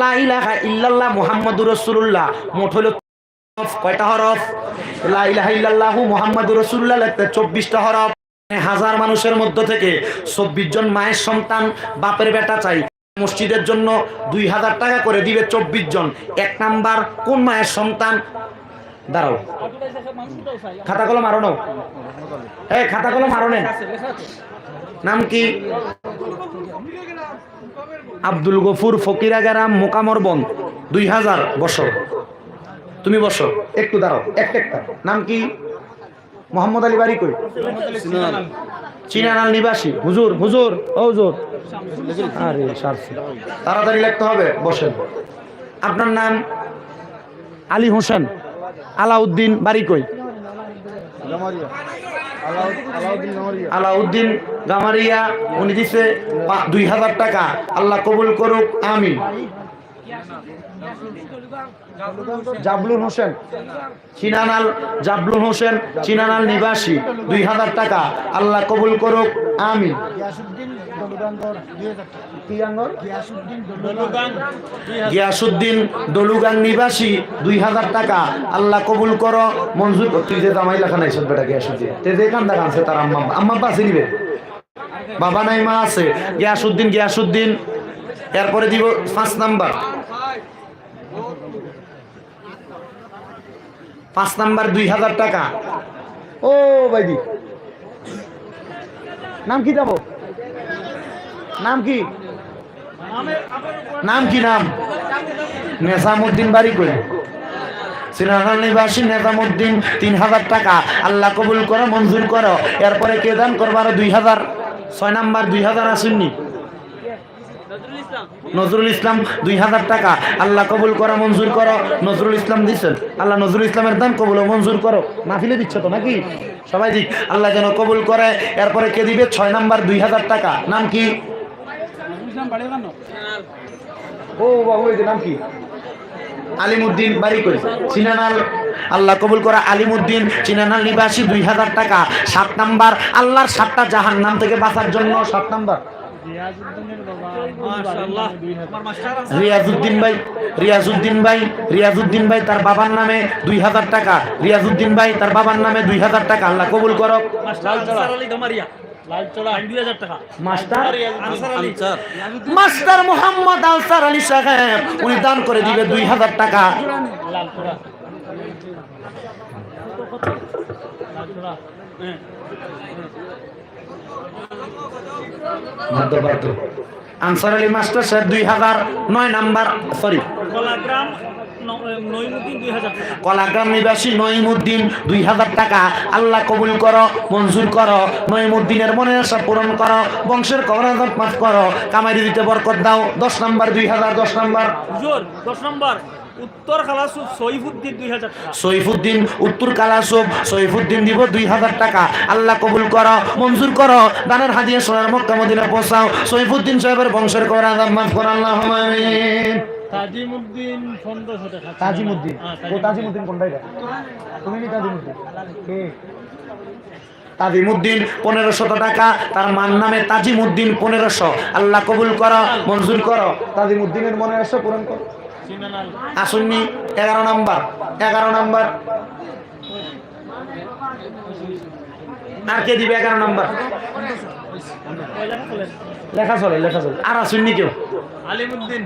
লা ইল্লাল্লাহ কয়টা হরফ? ইল্লাল্লাহু মুহাম্মাদুর রাসূলুল্লাহ লিখতে 24টা হরফ। হাজার মানুষের মধ্য থেকে চব্বিশ জন মায়ের সন্তান বাপের বেটা চাই। মসজিদের জন্য দুই হাজার টাকা করে দিবে চব্বিশ জন। এক নাম্বার, কোন মায়ের সন্তান? দাঁড়াও। খাতা কলম আরও নাও। এই খাতা কলম আরও নেন। নাম কি? আব্দুল গফুর ফকিরাগারাম মোকামর বন, দুই হাজার বসো তুমি বসো, একটু দাঁড়াও একটা একটা। নাম কি? মোহাম্মদ আলী বাড়ি কই? চিনানাল নিবাসী। হুজুর হুজুর, ও হুজুর। আরে তাড়াতাড়ি লিখতে হবে, বসেন। আপনার নাম? আলী হোসেন। আলাউদ্দিন, বাড়ি কই? আলাউদ্দিন গামারিয়া উনি দিছে দুই হাজার টাকা। আল্লাহ কবুল করুক আমি জাবলুন হোসেন। চিনানাল জাবলুন হোসেন চিনানাল নিবাসী দুই হাজার টাকা। আল্লাহ কবুল করুক আমি গিয়াসুদ্দিন দলুগাং। নিবাসী দুই হাজার টাকা। আল্লাহ কবুল করো। মঞ্জুর। তুই যে জামাই লেখা নাই সব বেটা গিয়াসুদ্দিন। তে যে কান্দা কানছে তার আম্মা আম্মা। বাসে নিবে? বাবা নাই মা আছে। গিয়াসুদ্দিন গিয়াসুদ্দিন। এরপরে দিব পাঁচ নাম্বার। পাঁচ নাম্বার দুই হাজার টাকা। ও বাইদি নাম কি যাব? নাম কি? নাম কি নাম? নেসামুদ্দিন বাড়ি করে শ্রীনগর নিবাসী নেজামুদ্দিন, তিন হাজার টাকা। আল্লাহ কবুল করো, মঞ্জুর করো। এরপরে কে দান করব? আরও দুই হাজার। ছয় নাম্বার, দুই হাজার আসেননি? নজরুল ইসলাম, দুই হাজার টাকা। আল্লাহ কবুল করো, মঞ্জুর করো। নজরুল ইসলাম দিচ্ছেন আল্লাহ নজরুল ইসলামের দান কবুল মঞ্জুর করো। মাহফিলে দিচ্ছ তো নাকি? সবাই দিক। আল্লাহ যেন কবুল করে। এরপরে কে দিবে? ছয় নাম্বার, দুই হাজার টাকা। নাম কি? ও বাবু এই নাম কি? আলিমুদ্দিন বাড়ি করে চিনানাল আল্লাহ কবুল করা আলিমুদ্দিন চিনানাল নিবাসী দুই হাজার টাকা। সাত নাম্বার আল্লাহর সাতটা জাহান নাম থেকে বাঁচার জন্য সাত নাম্বার। রিয়াজউদ্দিন ভাই রিয়াজউদ্দিন ভাই রিয়াজউদ্দিন ভাই তার বাবার নামে দুই হাজার টাকা। রিয়াজউদ্দিন ভাই তার বাবার নামে দুই হাজার টাকা। আল্লাহ কবুল করো। মাস্টার? মাস্টার মোহাম্মদ আনসার আলী সাহেব উনি দান করে দিবে দুই হাজার টাকা। আনসার আলী মাস্টার সাহেব দুই হাজার নয় নাম্বার সরি কলাগ্রাম নিবাসী নইমুদ্দিন দুই হাজার টাকা। আল্লাহ কবুল করো মঞ্জুর করো নইমুদ্দিনের মনের আশা পূরণ করো বংশের কবরাজাত মাফ করো কামারি দিতে বরকত দাও। দশ নাম্বার দুই হাজার দশ নাম্বার। দশ নম্বর উত্তর খালাসু সৈফুদ্দিন দুই হাজার সৈফুদ্দিন উত্তর কালাসব সৈফুদ্দিন দিব দুই হাজার টাকা। আল্লাহ কবুল করো মঞ্জুর করো দানের হাদিয়া সোনার মক্কা মদিনা পৌঁছাও। সৈফুদ্দিন সাহেবের বংশের কবরাজাত মাফ করো আল্লাহ তাজিমুদ্দিন পনেরোশো টাকা। তাজিমুদ্দিন? হ্যাঁ, ও তাজিমুদ্দিন। কোনটা এটা তুমি নি তাজিমুদ্দিন? কে? তাজিমুদ্দিন পনেরোশো টাকা তার মান নামে তাজিমুদ্দিন পনেরোশো। আল্লাহ কবুল করো মঞ্জুর করো। তাজিমুদ্দিনের মনের আশা পূরণ করো। আসুননি এগারো নাম্বার এগারো নাম্বার। আর কে দিবে এগারো নাম্বার? লেখা চলে লেখা চলে। আর আসুননি কেউ? আলিমুদ্দিন।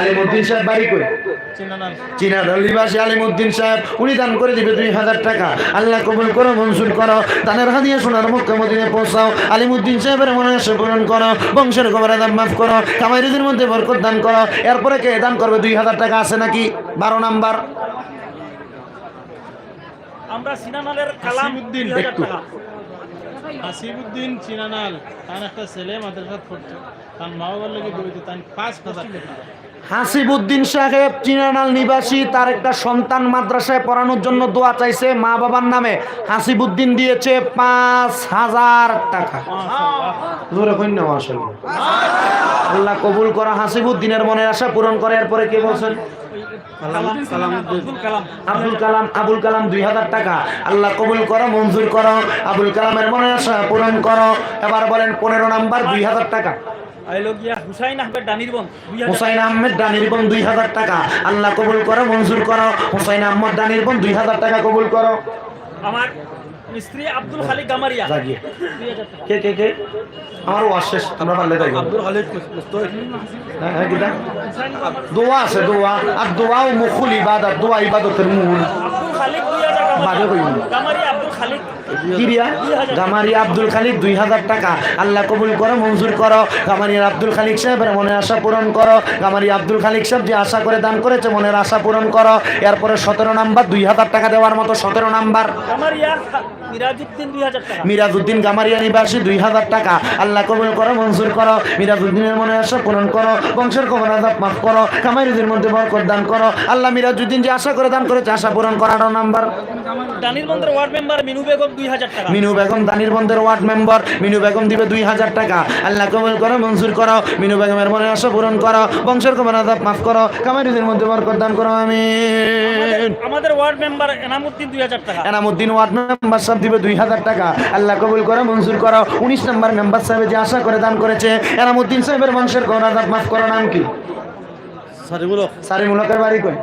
আলিমুদ্দিন সাহেব বাড়ি করে চিনানাল আলিমুদ্দিন সাহেব উনি দান করে দিবে দুই হাজার টাকা। আল্লাহ কবুল করো মনসুর করো দানের হাদিয়ে সোনার মুখ্য মদিনে পৌঁছাও। আলিমুদ্দিন সাহেবের মনে আশা পূরণ করো বংশের গোবরা দান মাফ করো কামাইরিদের মধ্যে বরকত দান করো। এরপরে কে দান করবে? দুই হাজার টাকা আছে নাকি? বারো নাম্বার। আমরা সিনানালের একটু। টাকা। চিনানাল তার একটা ছেলে মাদ্রাসাত হাসিবুদ্দিন সাহেব চিনানাল নিবাসী তার একটা সন্তান মাদ্রাসায় পড়ানোর জন্য দোয়া চাইছে মা বাবার নামে। হাসিবুদ্দিন দিয়েছে পাঁচ হাজার টাকা। আল্লাহ কবুল করা হাসিবুদ্দিনের মনের আশা পূরণ করে। এরপরে কে বলছেন? আব্দুল কালাম। আবুল কালাম আবুল কালাম দুই হাজার টাকা। আল্লাহ কবুল করো মঞ্জুর করো আবুল কালামের মনের আশা পূরণ করো। এবার বলেন পনেরো নাম্বার দুই হাজার টাকা। হুসাইন আহমেদ ডানির বোন দুই হাজার টাকা। আল্লাহ কবুল করো মঞ্জুর করো। হুসাইন আহমদ ডানির বোন দুই হাজার টাকা কবুল করো। আমার মিস্ত্রি আব্দুল খালিক গামারিয়া। কে কে কে? আমার ওয়াশ শেষ আমরা পারলে তাই আব্দুল খালিক হ্যাঁ হ্যাঁ কিটা দোয়া আছে দোয়া। আর দোয়াও মুখুল ইবাদত দোয়া ইবাদতের মূল। আব্দুল খালিক দুই হাজার বাজে গামারিয়া আব্দুল খালিক। কিরিয়া গামারিয়া আব্দুল খালিক দুই হাজার টাকা। আল্লাহ কবুল করো মঞ্জুর করো। গামারিয়ার আব্দুল খালিক সাহেবের মনের আশা পূরণ করো। গামারিয়া আব্দুল খালিক সাহেব যে আশা করে দান করেছে মনের আশা পূরণ করো। এরপরে সতেরো নাম্বার দুই হাজার টাকা দেওয়ার মতো সতেরো নাম্বার। গামারিয়া মিরাজউদ্দিন গামারিয়া নিবাসী দুই হাজার টাকা। আল্লাহ কবুল করো মঞ্জুর করো। মিরাজউদ্দিনের মনে আশা পূরণ করো। বংশের কবর আজাব মাফ করো। কামাইরুদ্দিন মধ্যে বরকত দান করো। আল্লাহ মিরাজউদ্দিন যে আশা করে দান করেছে আশা পূরণ করার নাম্বার। ডানির বন্ধের ওয়ার্ড মেম্বার মিনু বেগম মিনু বেগম দানির বন্ধের ওয়ার্ড মেম্বার মিনু বেগম দিবে দুই হাজার টাকা। আল্লাহ কবুল করো মঞ্জুর করো মিনু বেগমের মনে আশা পূরণ করো বংশের কবর আজাব মাফ করো কামাইরুদ্দিন মধ্যে বরকত দান করো আমি আমাদের ওয়ার্ড মেম্বার এনামুদ্দিন দুই হাজার টাকা। এনামুদ্দিন ওয়ার্ড মেম্বার সাহেব দিবে দুই হাজার টাকা। আল্লাহ কবুল করো মঞ্জুর করো উনিশ নম্বর মেম্বার সাহেব যে আশা করে দান করেছে এনামুদ্দিন সাহেবের বংশের গৌরাজাত মাফ করো নাম কি? সারিমুল বাড়ি কই?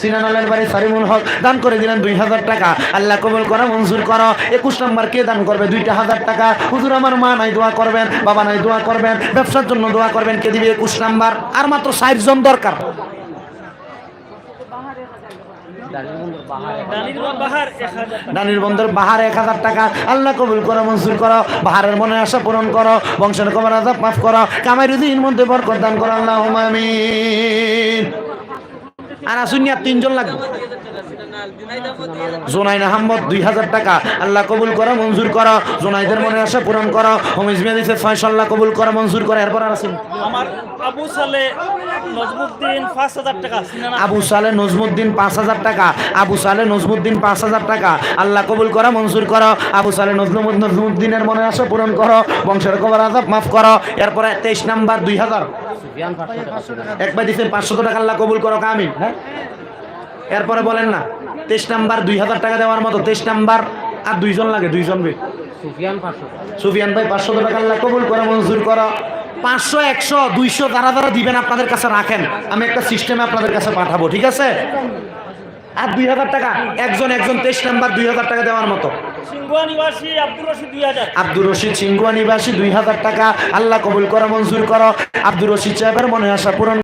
সিনানালের বাড়ি সারিমুল হক। দান করে দিলেন দুই হাজার টাকা। আল্লাহ কবল করো মঞ্জুর করো। একুশ নম্বর কে দান করবে? দুইটা হাজার টাকা। হুজুর আমার মা নাই দোয়া করবেন। বাবা নাই দোয়া করবেন। ব্যবসার জন্য দোয়া করবেন। কে দিবে একুশ নাম্বার? আর মাত্র ষাট জন দরকার। ডানির বাহার এক হাজার টাকা। আল্লাহ কবুল করো, মঞ্জুর করো, বাহারের মনে আশা পূরণ করো, বংশের কবর আজাব মাফ করো কামাইরুদ্দিন মধ্যে বরকত দান করো আল্লাহ আর আসুন তিনজন লাগবে। জোনাইন আহমদ দুই হাজার টাকা। আল্লাহ কবুল করো মঞ্জুর করো। জোনাইদের মনে আশা পূরণ করো। হমিজ দিছে ছয়শো আল্লাহ কবুল করো মঞ্জুর করো। এরপর আর আসুন আমার আবু সালে নজমুদ্দিন পাঁচ হাজার টাকা আবু সালে নজমুদ্দিন পাঁচ হাজার টাকা। আবু সালে নজমুদ্দিন পাঁচ হাজার টাকা। আল্লাহ কবুল করো মঞ্জুর করো। আবু সালে নজমুদ নজমুদ্দিনের মনে আশা পূরণ করো। বংশের কবর আজাব মাফ করো। এরপরে তেইশ নাম্বার দুই হাজার। একবার দিচ্ছেন পাঁচশো টাকা আল্লাহ কবুল করো কামিল। হ্যাঁ? এরপরে বলেন না তেইশ নাম্বার দুই হাজার টাকা দেওয়ার মতো তেইশ নাম্বার আর দুইজন লাগে দুইজন বে সুফিয়ান ভাই পাঁচশো টাকা আল্লাহ কবুল করো মঞ্জুর করো। পাঁচশো একশো দুইশো তারা তারা দিবেন আপনাদের কাছে রাখেন আমি একটা সিস্টেমে আপনাদের কাছে পাঠাবো ঠিক আছে? আর দুই হাজার টাকা একজন একজন তেইশ নাম্বার দুই হাজার টাকা দেওয়ার মতো। আব্দুর রশিদ সিংগুয়া নিবাসী দুই হাজার টাকা আল্লাহ কবুল করো মঞ্জুর করো। আব্দুর রশিদ সাহেবের মনে আশা পূরণ